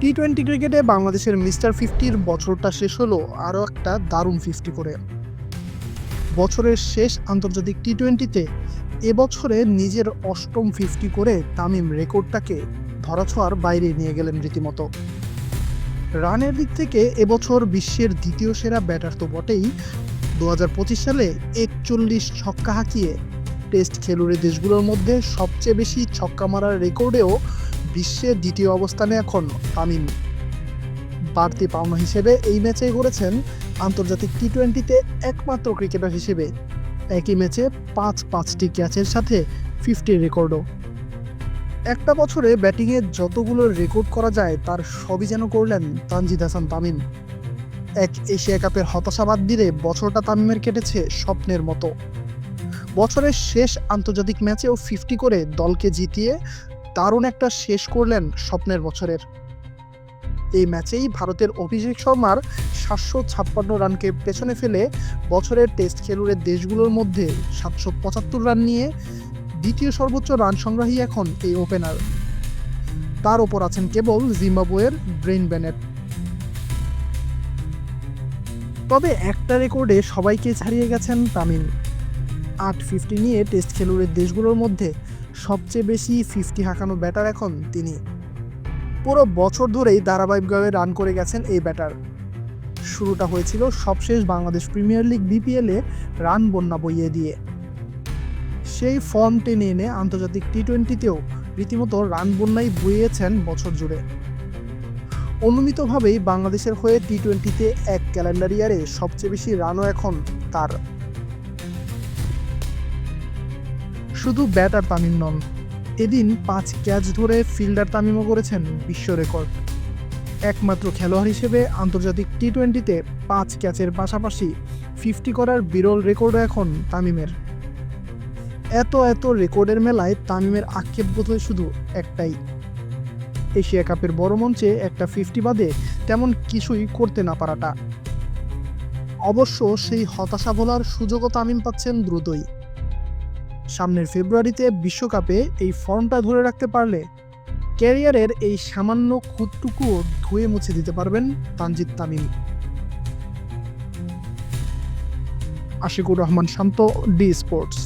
T twenty ক্রিকেটে বাংলাদেশের mister ফিফটির বছরটা শেষ হলো আরও একটা দারুণ ফিফটি করে। বছরের শেষ আন্তর্জাতিক টি টোয়েন্টিতে এবছরে নিজের অষ্টম ফিফটি করে তামিম রেকর্ডটাকে ধরাছোঁয়ার বাইরে নিয়ে গেলেন রীতিমতো। রানের দিক থেকে এবছর বিশ্বের দ্বিতীয় সেরা ব্যাটার তো বটেই। দু পঁচিশ সালে একচল্লিশ ছক্কা হাঁকিয়ে টেস্ট খেলুড়ে দেশগুলোর মধ্যে সবচেয়ে বেশি ছক্কা মারার রেকর্ডেও বিশ্বের দ্বিতীয় অবস্থানে এখন তামিম বাড়তি পাওনা হিসেবে এই ম্যাচেই করেছেন আন্তর্জাতিক টি টোয়েন্টিতে একমাত্র ক্রিকেটার হিসেবে। একই ম্যাচে পাঁচ পাঁচটি ক্যাচের সাথে ফিফটি রেকর্ডও। একটা বছরে ব্যাটিংয়ে যতগুলো রেকর্ড করা যায়, তার সবই যেন করলেন তানজিদ হাসান তামিম। এক এশিয়া কাপের হতাশা বাদ দিলে বছরটা তামিমের কেটেছে স্বপ্নের মতো। বছরের শেষ আন্তর্জাতিক ম্যাচেও ফিফটি করে দলকে জিতিয়ে দারুণ একটা শেষ করলেন স্বপ্নের বছরের। এই ম্যাচেই ভারতের অভিষেক শর্মার সাতশো ছাপ্পান্ন রানকে পেছনে ফেলে বছরের টেস্ট খেলুড়ে দেশগুলোর মধ্যে সাতশো পঁচাত্তর রান নিয়ে দ্বিতীয় সর্বোচ্চ রান সংগ্রাহী এখন এই ওপেনার। তার ওপর আছেন কেবল জিম্বাবুয়ের ব্রেন ব্যানেট তবে একটা রেকর্ডে সবাইকে ছাড়িয়ে গেছেন তামিম। আট ফিফটি নিয়ে টেস্ট খেলুড়ের দেশগুলোর মধ্যে সবচেয়ে বেশি ফিফটি হাঁকানো ব্যাটার এখন তিনি। পুরো বছর ধরেই ধারাবাহিকভাবে রান করে গেছেন এই ব্যাটার। শুরুটা হয়েছিল সবশেষ বাংলাদেশ প্রিমিয়ার লিগ বিপিএলে রান বন্যা বইয়ে দিয়ে। সেই ফর্ম টেনে এনে আন্তর্জাতিক টি টোয়েন্টিতেও রীতিমতো রান বন্যাই বইয়েছেন বছর জুড়ে। অনুমিতভাবেই বাংলাদেশের হয়ে টি টোয়েন্টিতে এক ক্যালেন্ডার ইয়ারে সবচেয়ে বেশি রানও এখন তার। শুধু ব্যাটার তামিম নন, এদিন পাঁচ ক্যাচ ধরে ফিল্ডার তামিমও করেছেন বিশ্ব রেকর্ড। একমাত্র খেলোয়াড় হিসেবে আন্তর্জাতিক টি টোয়েন্টিতে পাঁচ ক্যাচের পাশাপাশি ফিফটি করার বিরল রেকর্ডও এখন তামিমের। এত এত রেকর্ডের মেলায় তামিমের আক্ষেপ বোধ হয় শুধু একটাই। এশিয়া কাপের বড় মঞ্চে একটা ফিফটি বাদে তেমন কিছুই করতে না পারাটা। অবশ্য সেই হতাশা ভোলার সুযোগও তামিম পাচ্ছেন দ্রুতই। সামনের ফেব্রুয়ারিতে বিশ্বকাপে এই ফর্মটা ধরে রাখতে পারলে ক্যারিয়ারের এই সামান্য খুঁতটুকুও ধুয়ে মুছে দিতে পারবেন Tanzid Tamim. Ashikur Rahman Shanto, D sports.